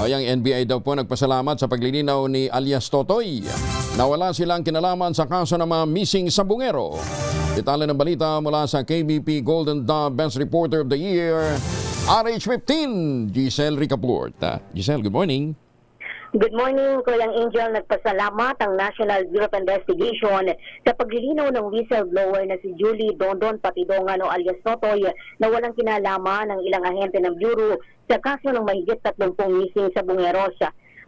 Ay, ang NBI daw po nagpasalamat sa paglilinaw ni alias Totoy. Nawala silang kinalaman sa kaso ng mga missing sabungero. Detalye ng balita mula sa KBP Golden Dove Best Reporter of the Year, RH15, Giselle Ricaport. Giselle, good morning. Good morning, Kulang Angel. Nagpasalamat ang National Bureau of Investigation sa paglilinaw ng whistleblower na si Julie Dondon Patidongan o alias Totoy na walang kinalaman ng ilang ahente ng Bureau sa kaso ng mahigit 30 missing sa Bungeros.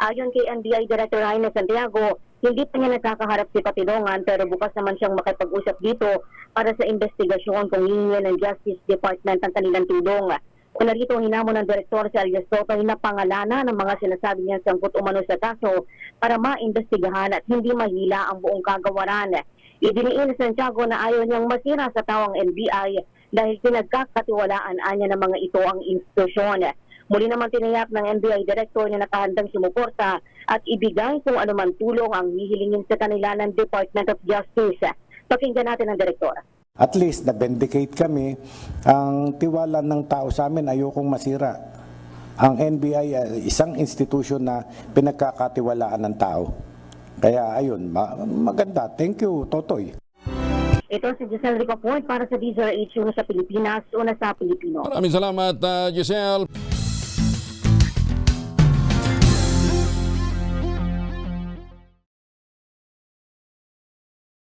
Ayon kay NBI Director Jaime Santiago, hindi pa niya nakakaharap si Patidongan pero bukas naman siyang makipag-usap dito para sa investigasyon kung hingin ng Justice Department ang kanilang tulong. Una rito hinamon ng direktor si Alias Totoy na pangalanan ng mga sinasabi niya sangkot umano sa kaso para maimbestigahan at hindi mahila ang buong kagawaran. Idiniin ni Santiago na ayaw niyang masira sa tawang NBI dahil pinagkakatiwalaan niya ng mga ito ang institusyon. Muli naman tiniyak ng NBI Director na nakahandang sumuporta at ibigay kung anuman tulong ang hihilingin sa kanila ng Department of Justice. Pakinggan natin ang Direktor. At least, na-vindicate kami. Ang tiwala ng tao sa amin, ayokong masira. Ang NBI, uh, isang institution na pinagkakatiwalaan ng tao. Kaya ayun, ma- maganda. Thank you, Totoy. Ito si Giselle Ricaport para sa DZRH, una sa Pilipinas, una sa Pilipino. Maraming salamat, ah, Giselle.